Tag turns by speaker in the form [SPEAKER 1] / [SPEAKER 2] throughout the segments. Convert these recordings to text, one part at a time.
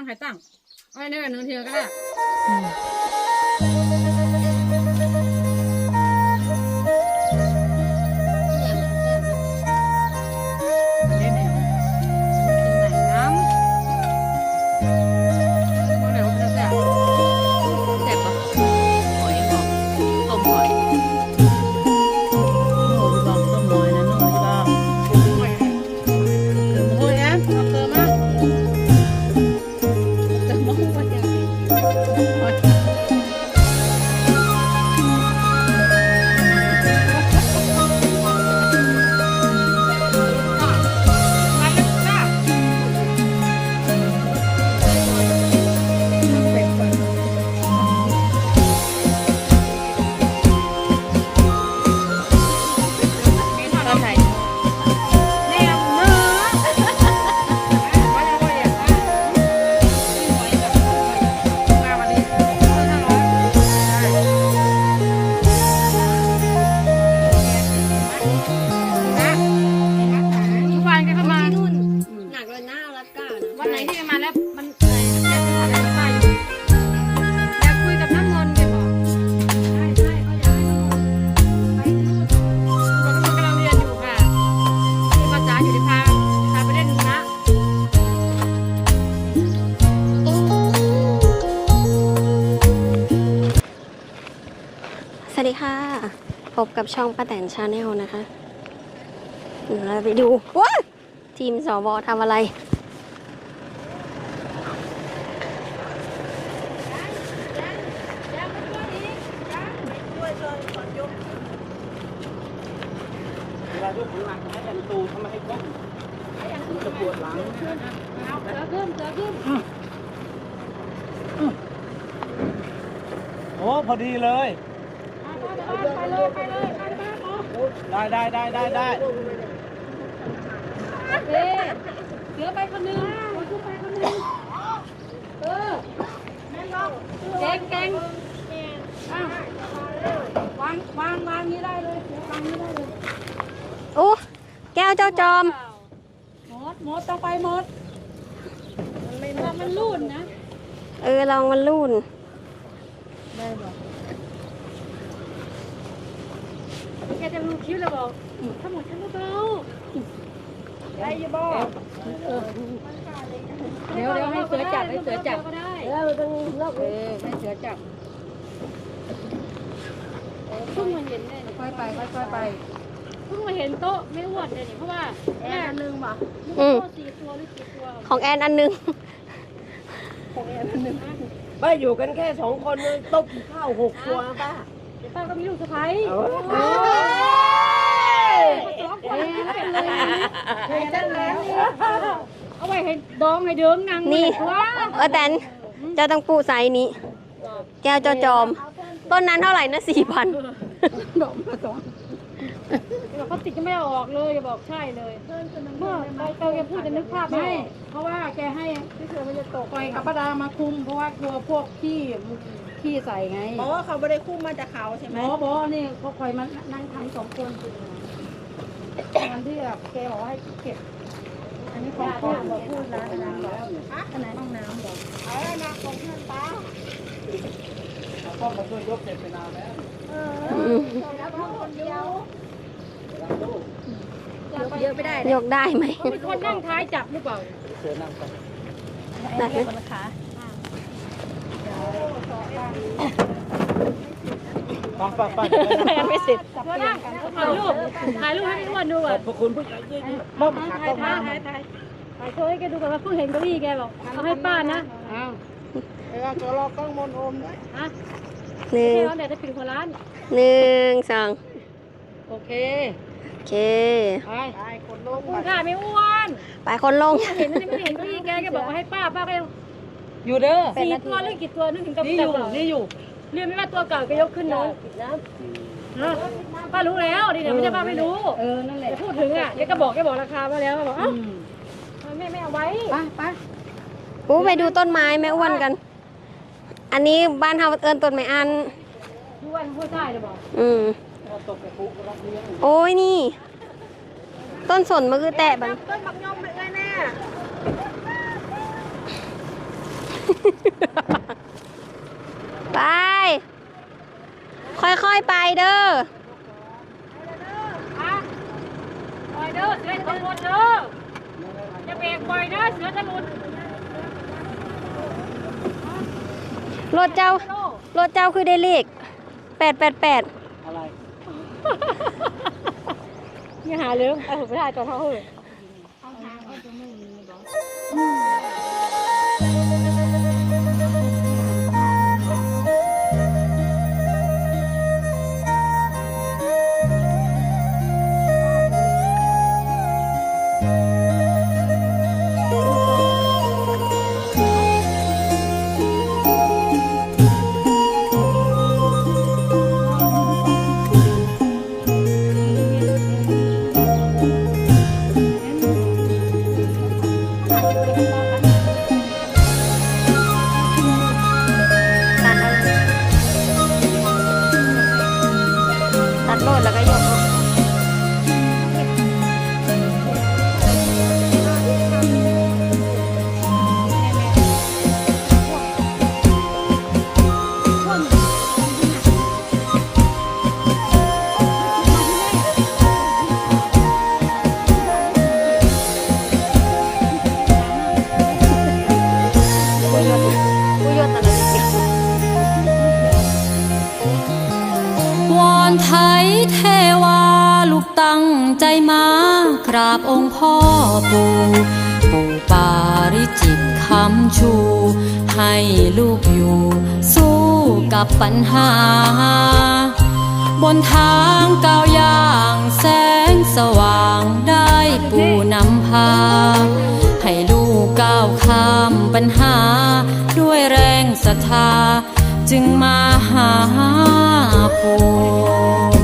[SPEAKER 1] ตั้งใครตั้งไอ้เนี่ยหนึ่งเที
[SPEAKER 2] ยก็
[SPEAKER 1] ได้
[SPEAKER 2] โบกับช่องป้าแตนชาแนลนะคะเดี๋ยวเราไปดูว้าทีมสวทำอะไร
[SPEAKER 3] เวลายกของหนักให้แอนตูทำไมให้ก้มมันจะปวดหลัง
[SPEAKER 1] เอาเสือขึ้นเสือขึ้น
[SPEAKER 3] โอ้พอดีเลย
[SPEAKER 1] ไปเลยไปเลยไปเลย
[SPEAKER 3] ได้ได้ได้ได้ได้
[SPEAKER 1] เอ๊เสือไปคนหนึงคนขึ้นไปคนหนึงเออเก่งเก่งอะวางวางวางนี้ได้เลยเวางนี้ได้เลย
[SPEAKER 2] โอ้แก้วเจ้าจอม
[SPEAKER 1] หมดหมดต้องไปหมดมันไม่มันรูดนะ
[SPEAKER 2] เออลองมันลุ่น
[SPEAKER 1] ได้บอก แกจะรู้คิ้วแล้วบอกถ้าหมดฉันเบาๆได้ยี่บอกเดี๋ยวเดี๋ยวให้เสือจับให้เสือจับก็ได้เออต้องเลิกเออให้เสือจับเพิ่งมาเห็นเนี่ยค่อยไปค่อยไปเพิ่งมาเห็นโต๊ะไม่อ้วนเลยนี่เพราะว่าแม่ลืมป่ะ
[SPEAKER 2] อืม
[SPEAKER 1] โต๊ะสี่ตัวหรือกี่ตัว
[SPEAKER 2] ของแอนอันหนึง
[SPEAKER 4] ป้าอยู่กันแค่สองคนเลยต้มข้าวหกตัวป้า
[SPEAKER 1] เดี๋ยว ป้าก็มีลูกสะใภ้
[SPEAKER 4] โอ้
[SPEAKER 1] โอ้ยสองคนไม่เป็นเลยเห็นแล้วเอาไว้ให้ดองให้เดิมนาง
[SPEAKER 2] นี่
[SPEAKER 1] ว้า
[SPEAKER 2] เออแตนเจ้าต้องปูไซส์นี้ แก้วเจ้าจอม ต้นนั้นเท่าไหร่นะสี่พัน
[SPEAKER 1] ดอกมาสอง เขาติดจะไม่เอาออกเลยอย่าบอกใช่เลย เมื่อไปเตาแกพูดจะนึกภาพไม่เพราะว่าแกให้ที่เสือมันจะตกไปกับป้าดามาคุม เพราะว่ากลัวพวกขี้ขี้ใส่ไง
[SPEAKER 4] เพราะว่าเขาไม่ได้คู่มาจากเขาใช่ไห
[SPEAKER 1] ห
[SPEAKER 4] ม
[SPEAKER 1] มอบอนี่เขาคอยมานั่งทำสองคนวันที่แบบแกบอกว่าให้เก็บอันนี้ของพ่อบอกพูดร้านน้ำบอกอันไหนห้องน้ำบอก
[SPEAKER 4] เอาแล้วนะของเพื่อนป้า
[SPEAKER 3] พ่อมาช่วยยกเสร็จไปนานแล้ว
[SPEAKER 2] อืม
[SPEAKER 4] แล้วทำคนเดียว
[SPEAKER 2] ยกได้ไหม
[SPEAKER 1] มีคนนั่งท้ายจับหรือเปล่า
[SPEAKER 3] เสือนั่งไป
[SPEAKER 2] ได้ไหม
[SPEAKER 3] ฟังฟังฟัง
[SPEAKER 2] ยังไม่เสร็จ
[SPEAKER 1] เธอนั่งถ่ายรูปถ่ายรูปให้พี่อ้วนดู
[SPEAKER 3] ข
[SPEAKER 1] ก่อ
[SPEAKER 3] อนบพระคุณผู้ใหญ่ยิ่งมอบ
[SPEAKER 1] ถ่าย
[SPEAKER 3] ขา
[SPEAKER 1] ถ่าย
[SPEAKER 3] เข้ามา
[SPEAKER 1] ถ่ายถ่ายถ่ายโชว์ให้แกดูก่อนว่าเพิ่งเห็นเก้าอี้แกบอกเอาให้ป้านะอ้าว
[SPEAKER 4] เออตัวรอกล้องมนโอมด้วย
[SPEAKER 1] ฮะ
[SPEAKER 2] หนึ่
[SPEAKER 1] ไม่
[SPEAKER 2] ง
[SPEAKER 1] ใช่ร้านเด็ดจะปิดหัวร้าน
[SPEAKER 2] หนึ่งสอง
[SPEAKER 1] โอเค
[SPEAKER 2] โอ เค
[SPEAKER 1] ไป
[SPEAKER 4] ไอ้คนลง
[SPEAKER 1] คุณค่ะไม่อ้วน
[SPEAKER 2] ไปคนลง
[SPEAKER 1] เห็นนี่ไม่เห็นเก้าอี้แกแกบอกว่าให้ป้าป้าก็ยัง
[SPEAKER 3] อยู่เด้อ
[SPEAKER 1] สี่ตัวหรือกี่ตัวนึกถึงกับ
[SPEAKER 3] นี่อยู่นี่อยู่
[SPEAKER 1] เรียนไม่ว่าตัวเก่าแกยกขึ้นนู้นนะป้ารู้แล้วดิเดี๋ยวไม่ใช่ป้าไม่รู้
[SPEAKER 4] เออนั่นแหละ
[SPEAKER 1] แต่พูดถึงอะแกก็บอกแกบอกราคามาแล้วบอกเอ้าทำไมแม่ไม่เอาไว้
[SPEAKER 4] ไปไป
[SPEAKER 2] ปูไปดูต้นไม้แม่อ้วนกัน อันนี้บ้านเฮาเอิญต้นไม้อัน
[SPEAKER 1] ดูวันพูดได้จะบอก
[SPEAKER 2] อืม
[SPEAKER 3] ตกกระปุกรับเลี้ยง
[SPEAKER 2] โอ้ยนี่ ต้นสนมันคือแตะบัน
[SPEAKER 4] ต้นบักยมไปเลยแน่
[SPEAKER 2] ไป ค่อยๆไปเด้อ
[SPEAKER 1] ปล่อยเด้อเสือจะหลุดเด้ออย่าเบรกปล่อยนะเสือจะหลุด
[SPEAKER 2] รถเจ้ารถเจ้าคือได้เลข แปดแปดแปด
[SPEAKER 3] อะไร
[SPEAKER 1] อย่าหาเรื่องเอาผมไม่ได้จอนเขาเลย
[SPEAKER 2] ตัด
[SPEAKER 5] ราบองค์พ่อปู่ปู่ปาริจิตคำชู ให้ลูกอยู่ สู้กับปัญหา บนทางก้าวย่างแสงสว่างได้ปู่นำพา ให้ลูกก้าวข้ามปัญหา ด้วยแรงศรัทธา จึงมาหาปู่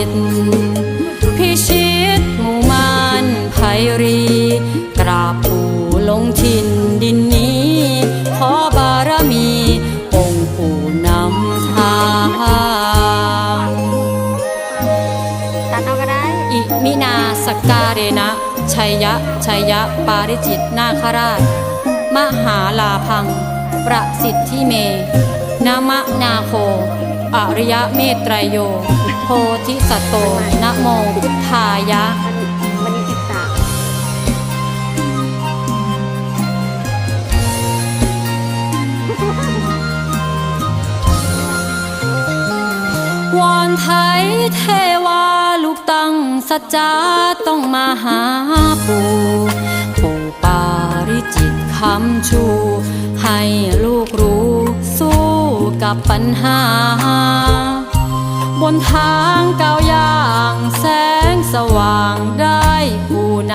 [SPEAKER 5] จิต พิชิตหมู่มารไพรีกราบปู่ลงถิ่นดินนี้ ขอบารมี องค์ปู่นำทาง
[SPEAKER 2] ตัดเอาก็ได้
[SPEAKER 5] อิมินาสกการเรนะชัยยะชัยยะ ปาริจิตนาคราช มหาลาพัง ประสิทธิเมนามะนาโค อริยะเมตไตรโยโพ ธิสัตโตนะโมพุทธายะ
[SPEAKER 2] วันนี้สิบสาม
[SPEAKER 5] วอนไทยเทวาลูกตั้งสัจจาต้องมาหาปู่ปู่ปาริจิตคำชู ให้ลูกรู้สู้กับปัญหา บนทางก้าวย่างแสงสว่างได้ผู้นำ